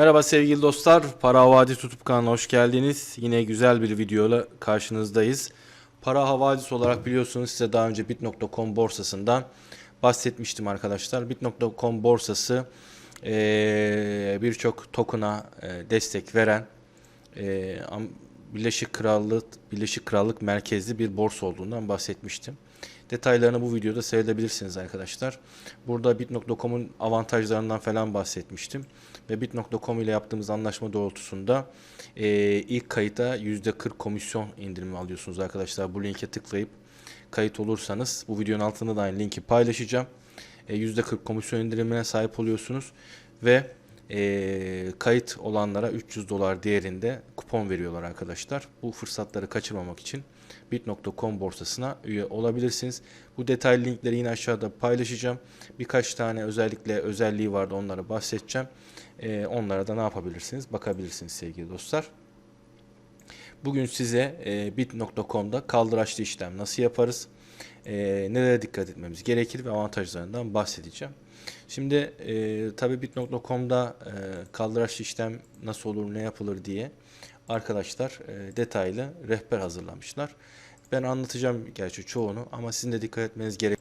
Merhaba sevgili dostlar. Para Havadis YouTube kanalına hoş geldiniz. Yine güzel bir videoyla karşınızdayız. Para Havadis olarak biliyorsunuz size daha önce Bit.com borsasından bahsetmiştim arkadaşlar. Bit.com borsası birçok token'a destek veren Birleşik Krallık Birleşik Krallık merkezli bir borsa olduğundan bahsetmiştim. Detaylarını bu videoda seyredebilirsiniz arkadaşlar. Burada Bit.com'un avantajlarından falan bahsetmiştim. Ve Bit.com ile yaptığımız anlaşma doğrultusunda e, ilk kayıta %40 komisyon indirimi alıyorsunuz arkadaşlar. Bu linke tıklayıp kayıt olursanız bu videonun altında da aynı linki paylaşacağım. E, %40 komisyon indirimine sahip oluyorsunuz ve e, kayıt olanlara 300 dolar değerinde kupon veriyorlar arkadaşlar. Bu fırsatları kaçırmamak için bit.com borsasına üye olabilirsiniz. Bu detaylı linkleri yine aşağıda paylaşacağım. Birkaç tane özellikle özelliği vardı onlara bahsedeceğim. E, onlara da ne yapabilirsiniz bakabilirsiniz sevgili dostlar. Bugün size e, bit.com'da kaldıraçlı işlem nasıl yaparız? E, nelere dikkat etmemiz gerekir ve avantajlarından bahsedeceğim. Şimdi e, tabi bit.com'da e, kaldıraçlı işlem nasıl olur, ne yapılır diye arkadaşlar e, detaylı rehber hazırlamışlar. Ben anlatacağım gerçi çoğunu ama sizin de dikkat etmeniz gerek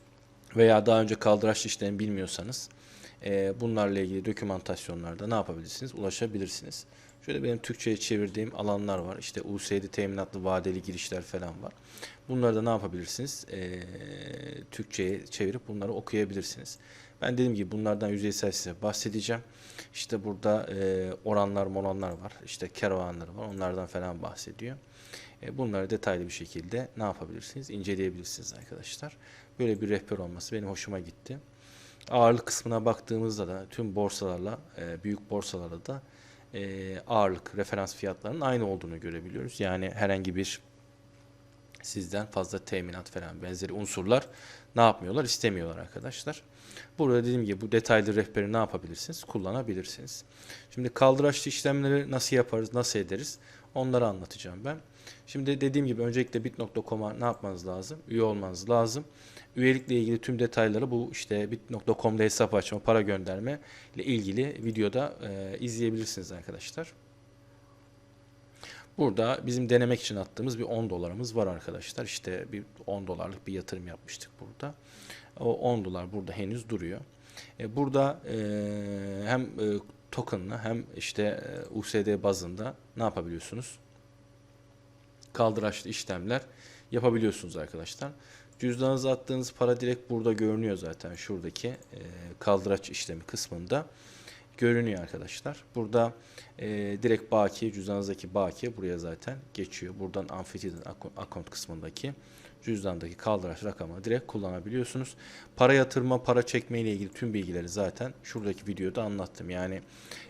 veya daha önce kaldıraçlı işlem bilmiyorsanız e, bunlarla ilgili dokümantasyonlarda ne yapabilirsiniz? Ulaşabilirsiniz. Şöyle benim Türkçe'ye çevirdiğim alanlar var. İşte USD teminatlı vadeli girişler falan var. Bunları da ne yapabilirsiniz? E, Türkçe'ye çevirip bunları okuyabilirsiniz. Ben dediğim gibi bunlardan yüzeysel size bahsedeceğim. İşte burada e, oranlar moranlar var. İşte karavanları var. Onlardan falan bahsediyor. E, bunları detaylı bir şekilde ne yapabilirsiniz? İnceleyebilirsiniz arkadaşlar. Böyle bir rehber olması benim hoşuma gitti. Ağırlık kısmına baktığımızda da tüm borsalarla, e, büyük borsalarla da e, ağırlık referans fiyatlarının aynı olduğunu görebiliyoruz. Yani herhangi bir sizden fazla teminat falan benzeri unsurlar ne yapmıyorlar? istemiyorlar arkadaşlar. Burada dediğim gibi bu detaylı rehberi ne yapabilirsiniz? Kullanabilirsiniz. Şimdi kaldıraçlı işlemleri nasıl yaparız, nasıl ederiz? Onları anlatacağım ben. Şimdi dediğim gibi öncelikle bit.com'a ne yapmanız lazım? Üye olmanız lazım. Üyelikle ilgili tüm detayları bu işte bit.com'da hesap açma, para gönderme ile ilgili videoda e, izleyebilirsiniz arkadaşlar. Burada bizim denemek için attığımız bir 10 dolarımız var arkadaşlar. İşte bir 10 dolarlık bir yatırım yapmıştık burada. O 10 dolar burada henüz duruyor. E, burada e, hem e, token'la hem işte e, USD bazında ne yapabiliyorsunuz? Kaldıraçlı işlemler yapabiliyorsunuz arkadaşlar. Cüzdanınıza attığınız para direkt burada görünüyor zaten şuradaki e, kaldıraç işlemi kısmında görünüyor arkadaşlar. Burada e, direkt bakiye cüzdanınızdaki bakiye buraya zaten geçiyor. Buradan amfitiden account kısmındaki cüzdandaki kaldıraç rakamı direkt kullanabiliyorsunuz. Para yatırma, para çekme ile ilgili tüm bilgileri zaten şuradaki videoda anlattım. Yani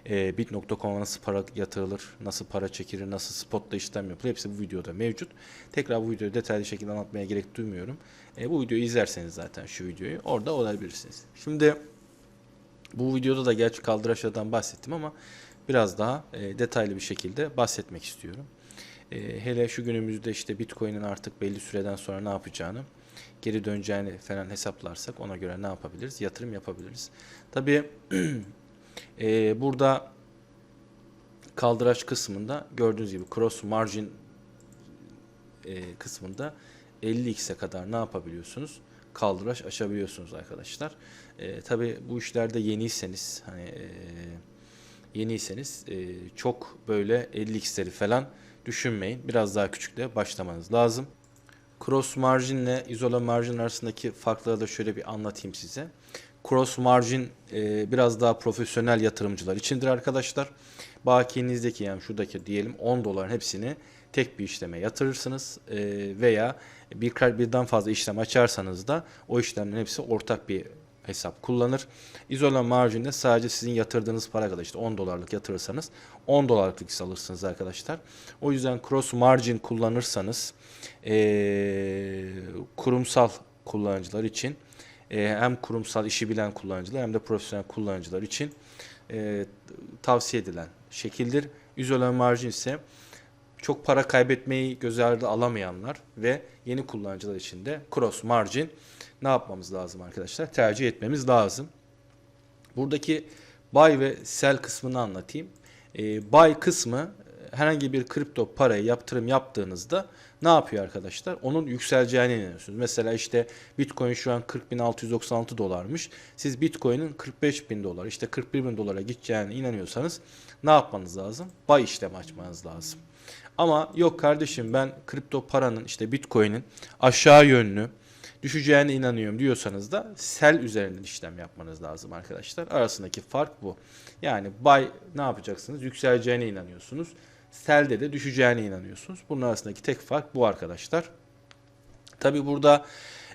e, bit.com'a nasıl para yatırılır, nasıl para çekilir, nasıl spotla işlem yapılır hepsi bu videoda mevcut. Tekrar bu videoyu detaylı şekilde anlatmaya gerek duymuyorum. E, bu videoyu izlerseniz zaten şu videoyu orada olabilirsiniz. Şimdi bu videoda da gerçi kaldıraçlardan bahsettim ama biraz daha e, detaylı bir şekilde bahsetmek istiyorum. E, hele şu günümüzde işte Bitcoin'in artık belli süreden sonra ne yapacağını, geri döneceğini falan hesaplarsak ona göre ne yapabiliriz? Yatırım yapabiliriz. Tabii e, burada kaldıraç kısmında gördüğünüz gibi cross margin e, kısmında 50x'e kadar ne yapabiliyorsunuz? Kaldıraç açabiliyorsunuz arkadaşlar. E, Tabi bu işlerde yeniyseniz hani e, yeniyseniz e, çok böyle 50x'leri falan düşünmeyin. Biraz daha küçükle başlamanız lazım. Cross margin ile izola margin arasındaki farkları da şöyle bir anlatayım size. Cross margin e, biraz daha profesyonel yatırımcılar içindir arkadaşlar. Bakiyenizdeki yani şuradaki diyelim 10 doların hepsini tek bir işleme yatırırsınız e, veya bir birden fazla işlem açarsanız da o işlemlerin hepsi ortak bir hesap kullanır. İzola marjinde sadece sizin yatırdığınız para kadar işte 10 dolarlık yatırırsanız 10 dolarlık risk alırsınız arkadaşlar. O yüzden cross margin kullanırsanız ee, kurumsal kullanıcılar için e, hem kurumsal işi bilen kullanıcılar hem de profesyonel kullanıcılar için e, tavsiye edilen şekildir. İzola marjin ise çok para kaybetmeyi göz ardı alamayanlar ve yeni kullanıcılar için de cross margin ne yapmamız lazım arkadaşlar? Tercih etmemiz lazım. Buradaki buy ve sell kısmını anlatayım. E, buy kısmı e, herhangi bir kripto paraya yatırım yaptığınızda ne yapıyor arkadaşlar? Onun yükseleceğine inanıyorsunuz. Mesela işte Bitcoin şu an 40.696 dolarmış. Siz Bitcoin'in 45.000 dolar işte 41.000 dolara gideceğine inanıyorsanız ne yapmanız lazım? Buy işlemi açmanız lazım. Ama yok kardeşim ben kripto paranın işte Bitcoin'in aşağı yönlü düşeceğine inanıyorum diyorsanız da sell üzerinden işlem yapmanız lazım arkadaşlar. Arasındaki fark bu. Yani buy ne yapacaksınız? Yükseleceğine inanıyorsunuz. Sell'de de düşeceğine inanıyorsunuz. Bunun arasındaki tek fark bu arkadaşlar. Tabi burada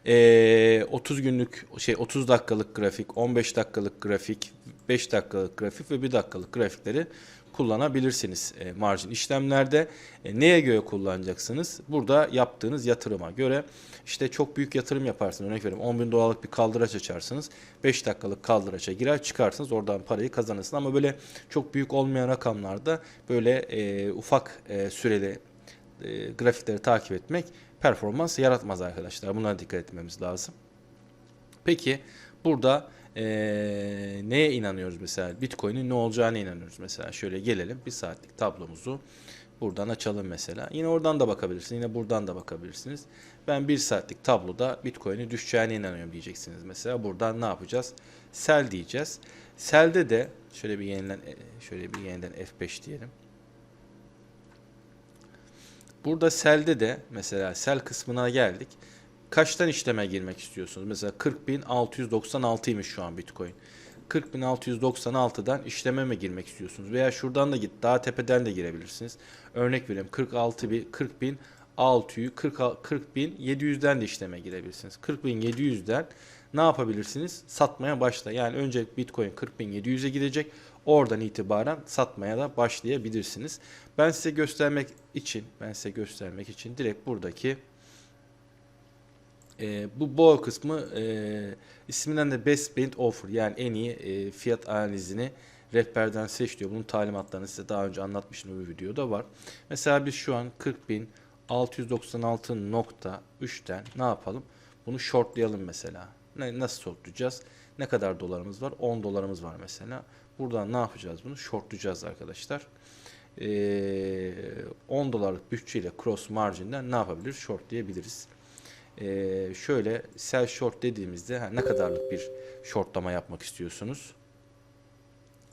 eee, 30 günlük şey 30 dakikalık grafik, 15 dakikalık grafik, 5 dakikalık grafik ve 1 dakikalık grafikleri kullanabilirsiniz e, marjin işlemlerde. E, neye göre kullanacaksınız? Burada yaptığınız yatırıma göre işte çok büyük yatırım yaparsınız. Örnek vereyim 10 bin dolarlık bir kaldıraç açarsınız. 5 dakikalık kaldıraça girer çıkarsınız oradan parayı kazanırsınız. Ama böyle çok büyük olmayan rakamlarda böyle e, ufak e, süreli e, grafikleri takip etmek performans yaratmaz arkadaşlar. Buna dikkat etmemiz lazım. Peki burada eee, neye inanıyoruz mesela? Bitcoin'in ne olacağına inanıyoruz mesela. Şöyle gelelim bir saatlik tablomuzu buradan açalım mesela. Yine oradan da bakabilirsiniz. Yine buradan da bakabilirsiniz. Ben bir saatlik tabloda Bitcoin'in düşeceğine inanıyorum diyeceksiniz mesela. Buradan ne yapacağız? Sell diyeceğiz. Sell'de de şöyle bir yeniden şöyle bir yeniden F5 diyelim. Burada sell'de de mesela sell kısmına geldik. Kaçtan işleme girmek istiyorsunuz? Mesela 40.696'ymış şu an Bitcoin. 40.696'dan işleme mi girmek istiyorsunuz? Veya şuradan da git, daha tepeden de girebilirsiniz. Örnek vereyim 46 bin, 40 bin 600, 40 bin 700'den de işleme girebilirsiniz. 40 bin 700'den ne yapabilirsiniz? Satmaya başla. Yani önce Bitcoin 40 bin 700'e gidecek. Oradan itibaren satmaya da başlayabilirsiniz. Ben size göstermek için, ben size göstermek için direkt buradaki e, bu boğa kısmı e, isminden de Best Bid Offer yani en iyi e, fiyat analizini rehberden seç diyor. Bunun talimatlarını size daha önce anlatmıştım bir videoda var. Mesela biz şu an 40.696.3'ten ne yapalım? Bunu shortlayalım mesela. Ne, nasıl shortlayacağız? Ne kadar dolarımız var? 10 dolarımız var mesela. Buradan ne yapacağız bunu? Shortlayacağız arkadaşlar. Ee, 10 dolarlık bütçeyle cross marginden ne yapabiliriz? Shortlayabiliriz. Ee, şöyle sell short dediğimizde ha, ne kadarlık bir shortlama yapmak istiyorsunuz?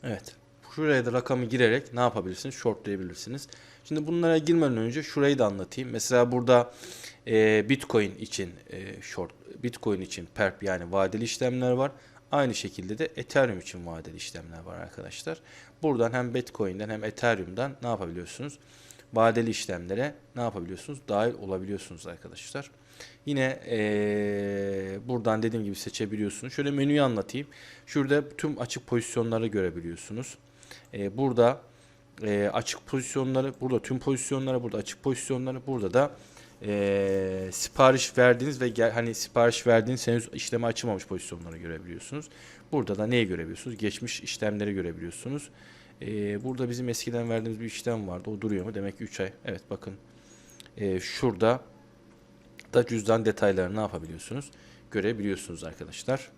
Evet. Şuraya da rakamı girerek ne yapabilirsiniz? Shortlayabilirsiniz. Şimdi bunlara girmeden önce şurayı da anlatayım. Mesela burada e, Bitcoin için e, short, Bitcoin için perp yani vadeli işlemler var. Aynı şekilde de Ethereum için vadeli işlemler var arkadaşlar. Buradan hem Bitcoin'den hem Ethereum'dan ne yapabiliyorsunuz? Vadeli işlemlere ne yapabiliyorsunuz? Dahil olabiliyorsunuz arkadaşlar. Yine eee, buradan dediğim gibi seçebiliyorsunuz. Şöyle menüyü anlatayım. Şurada tüm açık pozisyonları görebiliyorsunuz. Eee, burada eee, açık pozisyonları, burada tüm pozisyonları, burada açık pozisyonları, burada da eee, sipariş verdiğiniz ve gel, hani sipariş verdiğiniz henüz işleme açılmamış pozisyonları görebiliyorsunuz. Burada da neyi görebiliyorsunuz? Geçmiş işlemleri görebiliyorsunuz. Eee, burada bizim eskiden verdiğimiz bir işlem vardı. O duruyor mu? Demek ki 3 ay. Evet bakın. Eee, şurada da cüzdan detaylarını ne yapabiliyorsunuz? Görebiliyorsunuz arkadaşlar.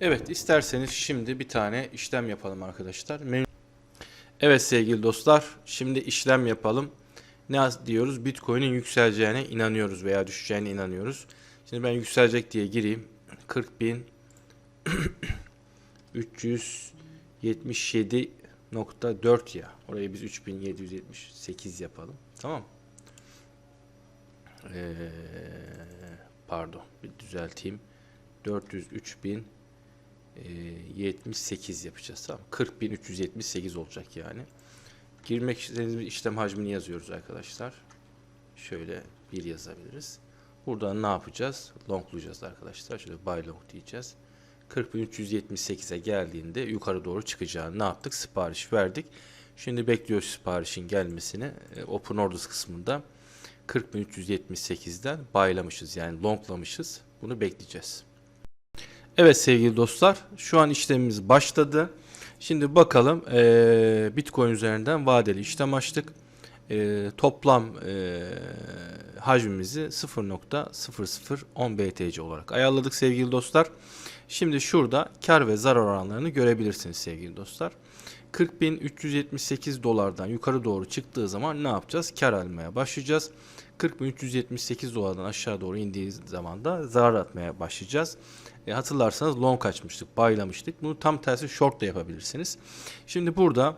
Evet isterseniz şimdi bir tane işlem yapalım arkadaşlar. Evet sevgili dostlar şimdi işlem yapalım. Ne diyoruz? Bitcoin'in yükseleceğine inanıyoruz veya düşeceğine inanıyoruz. Şimdi ben yükselecek diye gireyim. 40 bin 377.4 ya. Orayı biz 3778 yapalım. Tamam. Ee, pardon bir düzelteyim. 403.000 e, 78 yapacağız. Tamam. 40.378 olacak yani. Girmek istediğiniz bir işlem hacmini yazıyoruz arkadaşlar. Şöyle bir yazabiliriz. Buradan ne yapacağız? Longlayacağız arkadaşlar. Şöyle buy long diyeceğiz. 40.378'e geldiğinde yukarı doğru çıkacağını ne yaptık? Sipariş verdik. Şimdi bekliyoruz siparişin gelmesini. E, Open Orders kısmında 40.378'den baylamışız yani longlamışız. Bunu bekleyeceğiz. Evet sevgili dostlar şu an işlemimiz başladı. Şimdi bakalım eee, Bitcoin üzerinden vadeli işlem açtık. Eee, toplam eee, hacmimizi 0.0010 BTC olarak ayarladık sevgili dostlar. Şimdi şurada kar ve zarar oranlarını görebilirsiniz sevgili dostlar. 40.378 dolardan yukarı doğru çıktığı zaman ne yapacağız? Kar almaya başlayacağız. 40.378 dolardan aşağı doğru indiği zaman da zarar atmaya başlayacağız. E, hatırlarsanız long açmıştık, baylamıştık. Bunu tam tersi short da yapabilirsiniz. Şimdi burada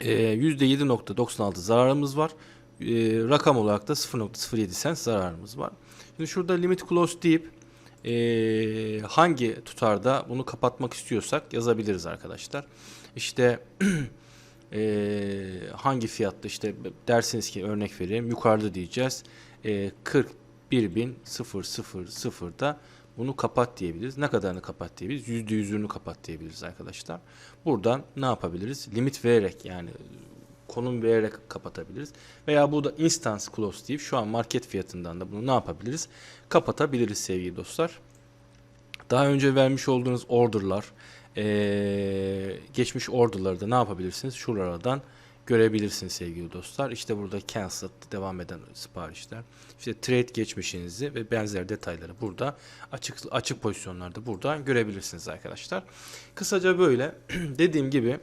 e, %7.96 zararımız var. E, rakam olarak da 0.07 cent zararımız var. Şimdi şurada limit close deyip e, hangi tutarda bunu kapatmak istiyorsak yazabiliriz arkadaşlar. İşte e, hangi fiyatta işte dersiniz ki örnek vereyim yukarıda diyeceğiz. E, 41.000'da bunu kapat diyebiliriz. Ne kadarını kapat diyebiliriz? %100'ünü kapat diyebiliriz arkadaşlar. Buradan ne yapabiliriz? Limit vererek yani konum vererek kapatabiliriz. Veya burada instance close deyip şu an market fiyatından da bunu ne yapabiliriz? Kapatabiliriz sevgili dostlar. Daha önce vermiş olduğunuz orderlar, eee, geçmiş orderları da ne yapabilirsiniz? Şuralardan görebilirsiniz sevgili dostlar. İşte burada cancel devam eden siparişler. İşte trade geçmişinizi ve benzer detayları burada açık açık pozisyonlarda burada görebilirsiniz arkadaşlar. Kısaca böyle dediğim gibi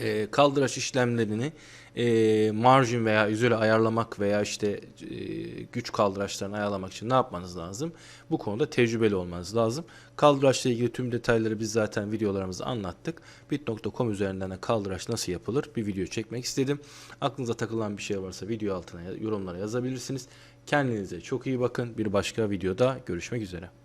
e, kaldıraç işlemlerini e, marjin veya yüzüyle ayarlamak veya işte e, güç kaldıraçlarını ayarlamak için ne yapmanız lazım? Bu konuda tecrübeli olmanız lazım. Kaldıraçla ilgili tüm detayları biz zaten videolarımızda anlattık. Bit.com üzerinden de kaldıraç nasıl yapılır bir video çekmek istedim. Aklınıza takılan bir şey varsa video altına yorumlara yazabilirsiniz. Kendinize çok iyi bakın. Bir başka videoda görüşmek üzere.